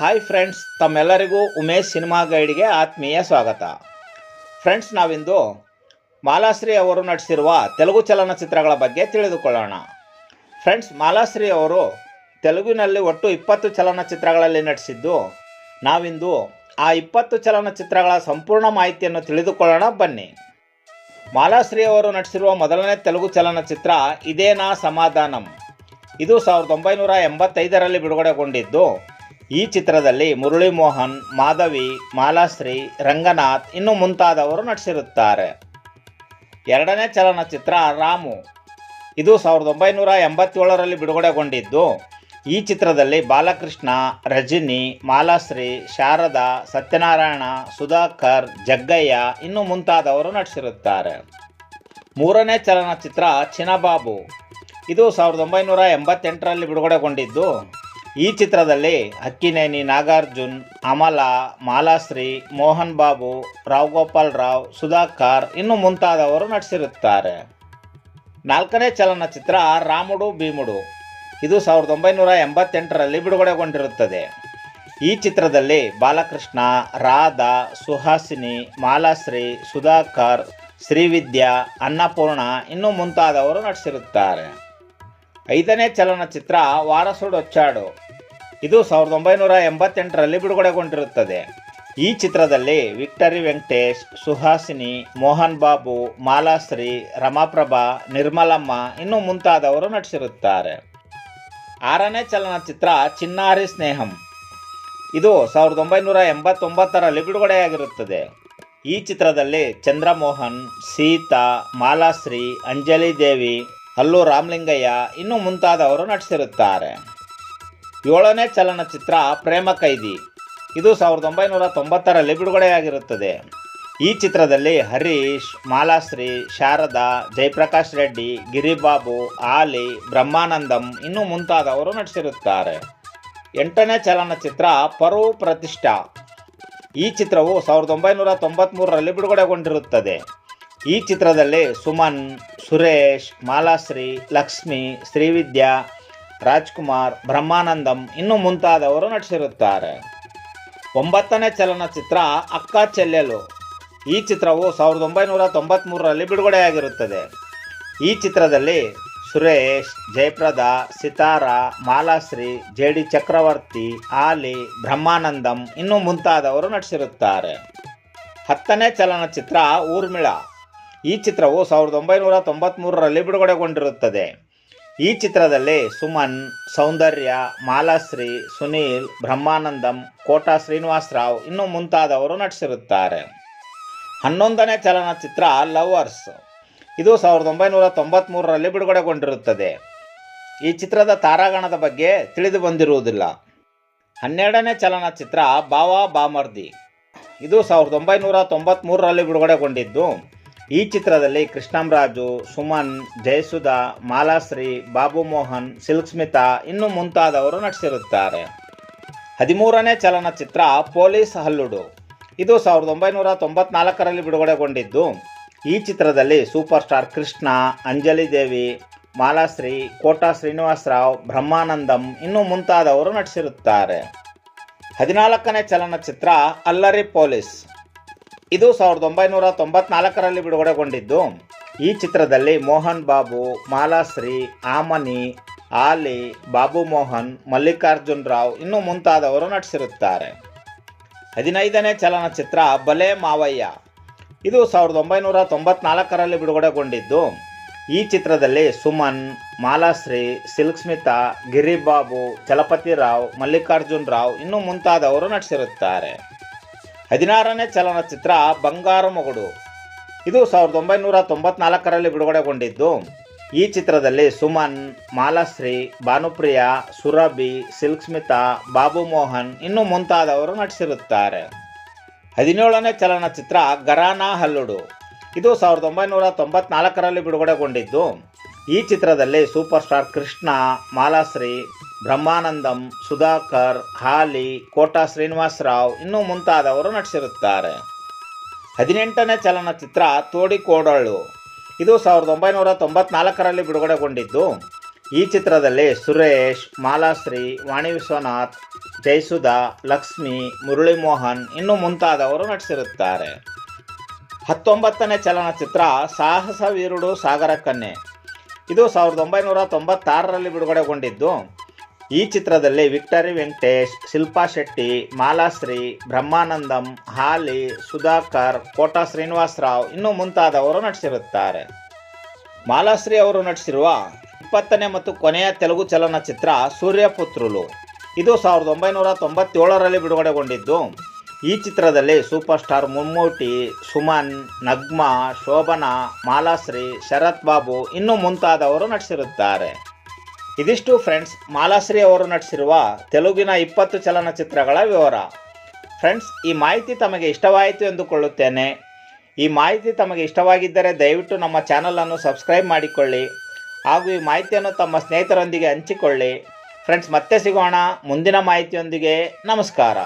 Hi friends ತಮ್ಮೆಲ್ಲರಿಗೂ Umesh cinema ಗೈಡ್ಗೆ ಆತ್ಮೀಯ ಸ್ವಾಗತ. ಫ್ರೆಂಡ್ಸ್ ನಾವಿಂದು ಮಾಲಾಶ್ರೀ ಅವರು ನಟಿಸಿರುವ ತೆಲುಗು ಚಲನಚಿತ್ರಗಳ ಬಗ್ಗೆ ತಿಳಿದುಕೊಳ್ಳೋಣ. ಫ್ರೆಂಡ್ಸ್ ಮಾಲಾಶ್ರೀ ಅವರು ತೆಲುಗಿನಲ್ಲಿ ಒಟ್ಟು ಇಪ್ಪತ್ತು ಚಲನಚಿತ್ರಗಳಲ್ಲಿ ನಟಿಸಿದ್ದು, ನಾವಿಂದು ಆ ಇಪ್ಪತ್ತು ಚಲನಚಿತ್ರಗಳ ಸಂಪೂರ್ಣ ಮಾಹಿತಿಯನ್ನು ತಿಳಿದುಕೊಳ್ಳೋಣ, ಬನ್ನಿ. ಮಾಲಾಶ್ರೀ ಅವರು ನಟಿಸಿರುವ ಮೊದಲನೇ ತೆಲುಗು ಚಲನಚಿತ್ರ ಇದೇನಾ ಸಮಾಧಾನಂ. ಇದು ಸಾವಿರದ ಒಂಬೈನೂರ ಎಂಬತ್ತೈದರಲ್ಲಿ ಬಿಡುಗಡೆಗೊಂಡಿದ್ದು ಈ ಚಿತ್ರದಲ್ಲಿ ಮುರಳಿ ಮೋಹನ್ ಮಾಧವಿ, ಮಾಲಾಶ್ರೀ, ರಂಗನಾಥ್ ಇನ್ನು ಮುಂತಾದವರು ನಟಿಸಿರುತ್ತಾರೆ. ಎರಡನೇ ಚಲನಚಿತ್ರ ರಾಮು. ಇದು ಸಾವಿರದ ಒಂಬೈನೂರ ಎಂಬತ್ತೇಳರಲ್ಲಿ ಬಿಡುಗಡೆಗೊಂಡಿದ್ದು, ಈ ಚಿತ್ರದಲ್ಲಿ ಬಾಲಕೃಷ್ಣ, ರಜಿನಿ, ಮಾಲಾಶ್ರೀ, ಶಾರದಾ, ಸತ್ಯನಾರಾಯಣ, ಸುಧಾಕರ್, ಜಗ್ಗಯ್ಯ ಇನ್ನು ಮುಂತಾದವರು ನಟಿಸಿರುತ್ತಾರೆ. ಮೂರನೇ ಚಲನಚಿತ್ರ ಚಿನಬಾಬು. ಇದು ಸಾವಿರದ ಒಂಬೈನೂರ ಎಂಬತ್ತೆಂಟರಲ್ಲಿ ಬಿಡುಗಡೆಗೊಂಡಿದ್ದು ಈ ಚಿತ್ರದಲ್ಲಿ ಅಕ್ಕಿನೇನಿ ನಾಗಾರ್ಜುನ್, ಅಮಲಾ, ಮಾಲಾಶ್ರೀ, ಮೋಹನ್ ಬಾಬು ರಾವ್ ಗೋಪಾಲ್ ರಾವ್, ಸುಧಾಕರ್ ಇನ್ನು ಮುಂತಾದವರು ನಟಿಸಿರುತ್ತಾರೆ. ನಾಲ್ಕನೇ ಚಲನಚಿತ್ರ ರಾಮುಡು ಭೀಮುಡು. ಇದು ಸಾವಿರದ ಒಂಬೈನೂರ ಎಂಬತ್ತೆಂಟರಲ್ಲಿ ಬಿಡುಗಡೆಗೊಂಡಿರುತ್ತದೆ. ಈ ಚಿತ್ರದಲ್ಲಿ ಬಾಲಕೃಷ್ಣ, ರಾಧಾ, ಸುಹಾಸಿನಿ, ಮಾಲಾಶ್ರೀ, ಸುಧಾಕರ್, ಶ್ರೀವಿದ್ಯಾ, ಅನ್ನಪೂರ್ಣ ಇನ್ನೂ ಮುಂತಾದವರು ನಟಿಸಿರುತ್ತಾರೆ. ಐದನೇ ಚಲನಚಿತ್ರ ವಾರಸುಡೊಚ್ಚಾಡು. ಇದು ಸಾವಿರದ ಒಂಬೈನೂರ ಎಂಬತ್ತೆಂಟರಲ್ಲಿ ಬಿಡುಗಡೆಗೊಂಡಿರುತ್ತದೆ. ಈ ಚಿತ್ರದಲ್ಲಿ ವಿಕ್ಟರಿ ವೆಂಕಟೇಶ್, ಸುಹಾಸಿನಿ, ಮೋಹನ್ ಬಾಬು, ಮಾಲಾಶ್ರೀ, ರಮಾಪ್ರಭಾ, ನಿರ್ಮಲಮ್ಮ ಇನ್ನು ಮುಂತಾದವರು ನಟಿಸಿರುತ್ತಾರೆ. ಆರನೇ ಚಲನಚಿತ್ರ ಚಿನ್ನಾರಿ ಸ್ನೇಹಂ. ಇದು ಸಾವಿರದ ಒಂಬೈನೂರ ಎಂಬತ್ತೊಂಬತ್ತರಲ್ಲಿ ಬಿಡುಗಡೆಯಾಗಿರುತ್ತದೆ. ಈ ಚಿತ್ರದಲ್ಲಿ ಚಂದ್ರಮೋಹನ್, ಸೀತಾ, ಮಾಲಾಶ್ರೀ, ಅಂಜಲಿ ದೇವಿ ಹಲ್ಲು ರಾಮಲಿಂಗಯ್ಯ ಇನ್ನು ಮುಂತಾದವರು ನಟಿಸಿರುತ್ತಾರೆ. ಏಳನೇ ಚಲನಚಿತ್ರ ಪ್ರೇಮ ಕೈದಿ. ಇದು ಸಾವಿರದ ಒಂಬೈನೂರ ತೊಂಬತ್ತರಲ್ಲಿ ಬಿಡುಗಡೆಯಾಗಿರುತ್ತದೆ. ಈ ಚಿತ್ರದಲ್ಲಿ ಹರೀಶ್, ಮಾಲಾಶ್ರೀ, ಶಾರದಾ, ಜಯಪ್ರಕಾಶ್ ರೆಡ್ಡಿ, ಗಿರಿಬಾಬು, ಆಲಿ, ಬ್ರಹ್ಮಾನಂದಂ ಇನ್ನೂ ಮುಂತಾದವರು ನಟಿಸಿರುತ್ತಾರೆ. ಎಂಟನೇ ಚಲನಚಿತ್ರ ಪರು ಪ್ರತಿಷ್ಠಾ. ಈ ಚಿತ್ರವು ಸಾವಿರದ ಒಂಬೈನೂರ ತೊಂಬತ್ತ್ಮೂರರಲ್ಲಿ ಬಿಡುಗಡೆಗೊಂಡಿರುತ್ತದೆ. ಈ ಚಿತ್ರದಲ್ಲಿ ಸುಮನ್, ಸುರೇಶ್, ಮಾಲಾಶ್ರೀ, ಲಕ್ಷ್ಮಿ, ಶ್ರೀವಿದ್ಯಾ, ರಾಜ್ಕುಮಾರ್, ಬ್ರಹ್ಮಾನಂದಂ ಇನ್ನು ಮುಂತಾದವರು ನಟಿಸಿರುತ್ತಾರೆ. ಒಂಬತ್ತನೇ ಚಲನಚಿತ್ರ ಅಕ್ಕ ಚೆಲ್ಲೆಲು. ಈ ಚಿತ್ರವು ಸಾವಿರದ ಒಂಬೈನೂರ ತೊಂಬತ್ತ್ಮೂರರಲ್ಲಿ ಬಿಡುಗಡೆಯಾಗಿರುತ್ತದೆ. ಈ ಚಿತ್ರದಲ್ಲಿ ಸುರೇಶ್, ಜಯಪ್ರದಾ, ಸಿತಾರಾ, ಮಾಲಾಶ್ರೀ, ಜೆ ಡಿ ಚಕ್ರವರ್ತಿ, ಆಲಿ, ಬ್ರಹ್ಮಾನಂದಂ ಇನ್ನು ಮುಂತಾದವರು ನಟಿಸಿರುತ್ತಾರೆ. ಹತ್ತನೇ ಚಲನಚಿತ್ರ ಊರ್ಮಿಳ. ಈ ಚಿತ್ರವು ಸಾವಿರದ ಒಂಬೈನೂರ ತೊಂಬತ್ತ್ಮೂರರಲ್ಲಿ ಬಿಡುಗಡೆಗೊಂಡಿರುತ್ತದೆ. ಈ ಚಿತ್ರದಲ್ಲಿ ಸುಮನ್, ಸೌಂದರ್ಯ, ಮಾಲಾಶ್ರೀ, ಸುನೀಲ್, ಬ್ರಹ್ಮಾನಂದಂ, ಕೋಟಾ ಶ್ರೀನಿವಾಸ್ ರಾವ್ ಇನ್ನು ಮುಂತಾದವರು ನಟಿಸಿರುತ್ತಾರೆ. ಹನ್ನೊಂದನೇ ಚಲನಚಿತ್ರ ಲವರ್ಸ್. ಇದು ಸಾವಿರದ ಒಂಬೈನೂರ ತೊಂಬತ್ತ್ಮೂರರಲ್ಲಿ ಬಿಡುಗಡೆಗೊಂಡಿರುತ್ತದೆ. ಈ ಚಿತ್ರದ ತಾರಾಗಣದ ಬಗ್ಗೆ ತಿಳಿದು ಬಂದಿರುವುದಿಲ್ಲ ಹನ್ನೆರಡನೇ ಚಲನಚಿತ್ರ ಬಾವಾ ಬಾಮರ್ದಿ. ಇದು ಸಾವಿರದ ಒಂಬೈನೂರ ತೊಂಬತ್ತ್ಮೂರರಲ್ಲಿ ಬಿಡುಗಡೆಗೊಂಡಿದ್ದು ಈ ಚಿತ್ರದಲ್ಲಿ ಕೃಷ್ಣಂರಾಜು ಸುಮನ್, ಜಯಸುಧಾ, ಮಾಲಾಶ್ರೀ, ಬಾಬು ಮೋಹನ್ ಸಿಲ್ಕ್ ಸ್ಮಿತಾ ಇನ್ನು ಮುಂತಾದವರು ನಟಿಸಿರುತ್ತಾರೆ. ಹದಿಮೂರನೇ ಚಲನಚಿತ್ರ ಪೊಲೀಸ್ ಹಲ್ಲುಡು. ಇದು ಸಾವಿರದ ಒಂಬೈನೂರ ತೊಂಬತ್ನಾಲ್ಕರಲ್ಲಿ ಬಿಡುಗಡೆಗೊಂಡಿದ್ದು. ಈ ಚಿತ್ರದಲ್ಲಿ ಸೂಪರ್ ಸ್ಟಾರ್ ಕೃಷ್ಣ, ಅಂಜಲಿ ದೇವಿ, ಮಾಲಾಶ್ರೀ, ಕೋಟಾ ಶ್ರೀನಿವಾಸರಾವ್ ಬ್ರಹ್ಮಾನಂದಂ ಇನ್ನು ಮುಂತಾದವರು ನಟಿಸಿರುತ್ತಾರೆ. ಹದಿನಾಲ್ಕನೇ ಚಲನಚಿತ್ರ ಅಲ್ಲರಿ ಪೊಲೀಸ್. ಇದು ಸಾವಿರದ ಒಂಬೈನೂರ ತೊಂಬತ್ನಾಲ್ಕರಲ್ಲಿ ಬಿಡುಗಡೆಗೊಂಡಿದ್ದು. ಈ ಚಿತ್ರದಲ್ಲಿ ಮೋಹನ್ ಬಾಬು, ಮಾಲಾಶ್ರೀ, ಆಮನಿ, ಆಲಿ, ಬಾಬು ಮೋಹನ್, ಮಲ್ಲಿಕಾರ್ಜುನ್ ರಾವ್ ಇನ್ನು ಮುಂತಾದವರು ನಟಿಸಿರುತ್ತಾರೆ. ಹದಿನೈದನೇ ಚಲನಚಿತ್ರ ಬಲೆ ಮಾವಯ್ಯ. ಇದು ಸಾವಿರದ ಒಂಬೈನೂರ ತೊಂಬತ್ನಾಲ್ಕರಲ್ಲಿ ಬಿಡುಗಡೆಗೊಂಡಿದ್ದು. ಈ ಚಿತ್ರದಲ್ಲಿ ಸುಮನ್, ಮಾಲಾಶ್ರೀ ಸಿಲ್ಕ್ ಸ್ಮಿತಾ ಗಿರಿಬಾಬು, ಚಲಪತಿ ರಾವ್, ಮಲ್ಲಿಕಾರ್ಜುನ್ ರಾವ್ ಇನ್ನು ಮುಂತಾದವರು ನಟಿಸಿರುತ್ತಾರೆ. ಹದಿನಾರನೇ ಚಲನಚಿತ್ರ ಬಂಗಾರ ಮಗುಡು. ಇದು ಸಾವಿರದ ಒಂಬೈನೂರ ತೊಂಬತ್ನಾಲ್ಕರಲ್ಲಿ ಬಿಡುಗಡೆಗೊಂಡಿದ್ದು. ಈ ಚಿತ್ರದಲ್ಲಿ ಸುಮನ್, ಮಾಲಾಶ್ರೀ, ಭಾನುಪ್ರಿಯ, ಸುರಭಿ ಸಿಲ್ಕ್ ಸ್ಮಿತಾ ಬಾಬು ಮೋಹನ್ ಇನ್ನು ಮುಂತಾದವರು ನಟಿಸಿರುತ್ತಾರೆ. ಹದಿನೇಳನೇ ಚಲನಚಿತ್ರ ಗರಾನಾ ಹಲ್ಲುಡು. ಇದು ಸಾವಿರದ ಒಂಬೈನೂರ ತೊಂಬತ್ನಾಲ್ಕರಲ್ಲಿ ಬಿಡುಗಡೆಗೊಂಡಿದ್ದು. ಈ ಚಿತ್ರದಲ್ಲಿ ಸೂಪರ್ ಸ್ಟಾರ್ ಕೃಷ್ಣ, ಮಾಲಾಶ್ರೀ ಬ್ರಹ್ಮಾನಂದಂ, ಸುಧಾಕರ್, ಹಾಲಿ, ಕೋಟಾ ಶ್ರೀನಿವಾಸರಾವ್ ಇನ್ನೂ ಮುಂತಾದವರು ನಟಿಸಿರುತ್ತಾರೆ. ಹದಿನೆಂಟನೇ ಚಲನಚಿತ್ರ ತೋಡಿಕೋಡಳು ಇದು ಸಾವಿರದ ಒಂಬೈನೂರ ತೊಂಬತ್ನಾಲ್ಕರಲ್ಲಿ ಬಿಡುಗಡೆಗೊಂಡಿದ್ದು. ಈ ಚಿತ್ರದಲ್ಲಿ ಸುರೇಶ್, ಮಾಲಾಶ್ರೀ, ವಾಣಿ ವಿಶ್ವನಾಥ್, ಜಯಸುಧಾ, ಲಕ್ಷ್ಮಿ ಮುರಳಿ ಮೋಹನ್ ಇನ್ನು ಮುಂತಾದವರು ನಟಿಸಿರುತ್ತಾರೆ. ಹತ್ತೊಂಬತ್ತನೇ ಚಲನಚಿತ್ರ ಸಾಹಸ ವೀರುಡು ಸಾಗರ ಕನ್ಯೆ ಇದು ಸಾವಿರದ ಒಂಬೈನೂರ ತೊಂಬತ್ತಾರರಲ್ಲಿ ಬಿಡುಗಡೆಗೊಂಡಿದ್ದು. ಈ ಚಿತ್ರದಲ್ಲಿ ವಿಕ್ಟರಿ ವೆಂಕಟೇಶ್, ಶಿಲ್ಪಾ ಶೆಟ್ಟಿ ಮಾಲಾಶ್ರೀ ಬ್ರಹ್ಮಾನಂದಂ, ಹಾಲಿ, ಸುಧಾಕರ್, ಕೋಟಾ ಶ್ರೀನಿವಾಸರಾವ್ ಇನ್ನೂ ಮುಂತಾದವರು ನಟಿಸಿರುತ್ತಾರೆ. ಮಾಲಾಶ್ರೀ ಅವರು ನಟಿಸಿರುವ ಇಪ್ಪತ್ತನೇ ಮತ್ತು ಕೊನೆಯ ತೆಲುಗು ಚಲನಚಿತ್ರ ಸೂರ್ಯಪುತ್ರುಲು. ಇದು ಸಾವಿರದ ಒಂಬೈನೂರ ತೊಂಬತ್ತೇಳರಲ್ಲಿ ಬಿಡುಗಡೆಗೊಂಡಿದ್ದು. ಈ ಚಿತ್ರದಲ್ಲಿ ಸೂಪರ್ ಸ್ಟಾರ್ ಮುಮ್ಮೂಟಿ, ಸುಮನ್, ನಗ್ಮಾ, ಶೋಭನಾ ಮಾಲಾಶ್ರೀ ಶರತ್ ಬಾಬು ಇನ್ನೂ ಮುಂತಾದವರು ನಟಿಸಿರುತ್ತಾರೆ. ಇದಿಷ್ಟು ಫ್ರೆಂಡ್ಸ್, ಮಾಲಾಶ್ರೀ ಅವರು ನಟಿಸಿರುವ ತೆಲುಗಿನ ಇಪ್ಪತ್ತು ಚಲನಚಿತ್ರಗಳ ವಿವರ. ಫ್ರೆಂಡ್ಸ್, ಈ ಮಾಹಿತಿ ತಮಗೆ ಇಷ್ಟವಾಯಿತು ಎಂದುಕೊಳ್ಳುತ್ತೇನೆ. ಈ ಮಾಹಿತಿ ತಮಗೆ ಇಷ್ಟವಾಗಿದ್ದರೆ ದಯವಿಟ್ಟು ನಮ್ಮ ಚಾನಲನ್ನು ಸಬ್ಸ್ಕ್ರೈಬ್ ಮಾಡಿಕೊಳ್ಳಿ. ಹಾಗೂ ಈ ಮಾಹಿತಿಯನ್ನು ತಮ್ಮ ಸ್ನೇಹಿತರೊಂದಿಗೆ ಹಂಚಿಕೊಳ್ಳಿ. ಫ್ರೆಂಡ್ಸ್, ಮತ್ತೆ ಸಿಗೋಣ. ಮುಂದಿನ ಮಾಹಿತಿಯೊಂದಿಗೆ ನಮಸ್ಕಾರ.